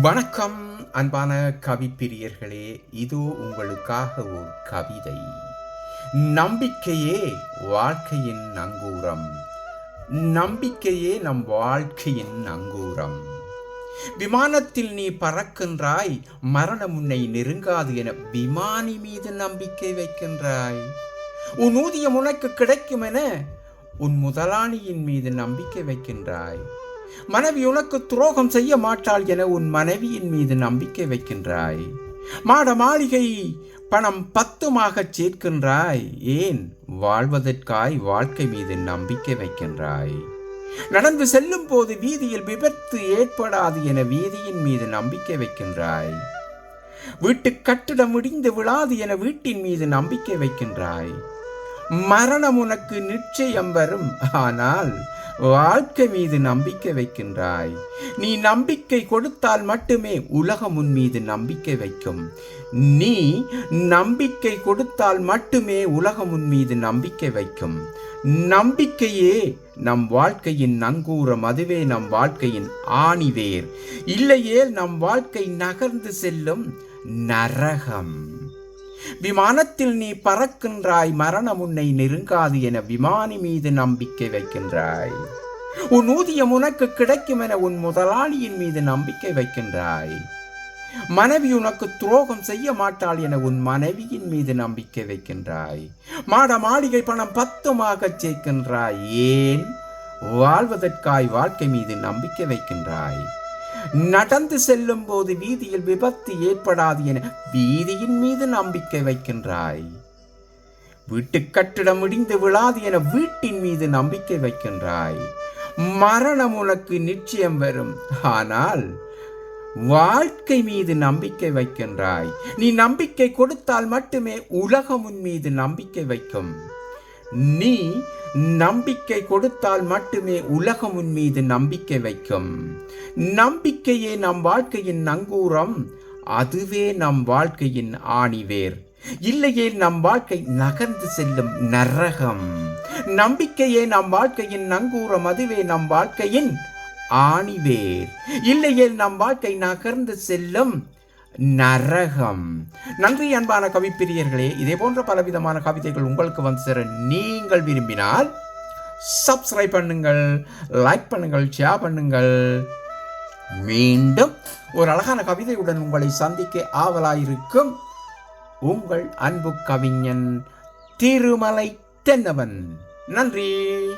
வணக்கம் அன்பான கவிப்பிரியர்களே. இதோ உங்களுக்காக ஒரு கவிதை. நம்பிக்கையே வாழ்க்கையின் அங்கூரம் நம்பிக்கையே நம் வாழ்க்கையின் அங்கூரம் விமானத்தில் நீ பறக்கின்றாய் மரணம் உன்னை நெருங்காது என விமானி மீது நம்பிக்கை வைக்கின்றாய். உன் ஊதியம் உனக்கு கிடைக்கும் என உன் முதலாளியின் மீது நம்பிக்கை வைக்கின்றாய். மனைவி உனக்கு துரோகம் செய்ய மாட்டாள் என உன் மனைவியின் மீது நம்பிக்கை வைக்கின்றாய். மாட மாளிகை பணம் பத்துமாகச் சேர்க்கின்றாய். ஏன்? வாழ்வதற்காய் வாழ்க்கை மீது நம்பிக்கை வைக்கின்றாய். நடந்து செல்லும் போது வீதியில் விபத்து ஏற்படாது என வீதியின் மீது நம்பிக்கை வைக்கின்றாய். வீட்டு கட்டிடம் இடிந்து விழாது என வீட்டின் மீது நம்பிக்கை வைக்கின்றாய். மரணம் உனக்கு நிச்சயம் வரும். ஆனால் வாழ்க்கை மீது நம்பிக்கை வைக்கின்றாய். நீ நம்பிக்கை கொடுத்தால் மட்டுமே உலகம் உன் மீது நம்பிக்கை வைக்கும். நீ நம்பிக்கை கொடுத்தால் மட்டுமே உலகம் உன் மீது நம்பிக்கை வைக்கும். நம்பிக்கையே நம் வாழ்க்கையின் நங்கூரம் அதுவே நம் வாழ்க்கையின் ஆணிவேர். இல்லையேல் நம் வாழ்க்கை நகர்ந்து செல்லும் நரகம். விமானத்தில் நீ பறக்கின்றாய் மரணம் உன்னை நெருங்காது என விமானி மீது நம்பிக்கை வைக்கின்றாய். உன் ஊதியம் உனக்கு கிடைக்கும் என உன் முதலாளியின் மீது நம்பிக்கை வைக்கின்றாய். மனைவி உனக்கு துரோகம் செய்ய மாட்டாள் என உன் மனைவியின் மீது நம்பிக்கை வைக்கின்றாய். மாட மாளிகை பணம் பத்துமாக சேர்க்கின்றாய். ஏன்? வாழ்வதற்காய் வாழ்க்கை மீது நம்பிக்கை வைக்கின்றாய். நடந்து செல்லும் போது வீதியில் விபத்து ஏற்படாது என வீதியின் மீது நம்பிக்கை வைக்கின்றாய். வீட்டு கட்டிடம் இடிந்து விழாது என வீட்டின் மீது நம்பிக்கை வைக்கின்றாய். மரணம் உனக்கு நிச்சயம் வரும். ஆனால் வாழ்க்கை மீது நம்பிக்கை வைக்கின்றாய். நீ நம்பிக்கை கொடுத்தால் மட்டுமே உலகம் உன் மீது நம்பிக்கை வைக்கும். நீ நம்பிக்கை கொடுத்தால் மட்டுமே உலகம் உன் மீது நம்பிக்கை வைக்கும். நம்பிக்கையே நம் வாழ்க்கையின் நங்கூரம் அதுவே நம் வாழ்க்கையின் ஆணிவேர். இல்லையே நம் வாழ்க்கை நகர்ந்து செல்லும் நரகம். நம்பிக்கையே நம் வாழ்க்கையின் நங்கூரம் அதுவே நம் வாழ்க்கையின் ஆணிவேர். இல்லையே நம் வாழ்க்கை நகர்ந்து செல்லும் நரகம். நன்றி அன்பான கவிப்பிரியர்களே. இதே போன்ற பலவிதமான கவிதைகள் உங்களுக்கு வந்து சேர நீங்கள் விரும்பினால் சப்ஸ்கிரைப் பண்ணுங்கள் லைக் பண்ணுங்கள் ஷேர் பண்ணுங்கள். மீண்டும் ஒரு அழகான கவிதையுடன் உங்களை சந்திக்க ஆவலாயிருக்கும் உங்கள் அன்பு கவிஞன் திருமலை தென்னவன். நன்றி.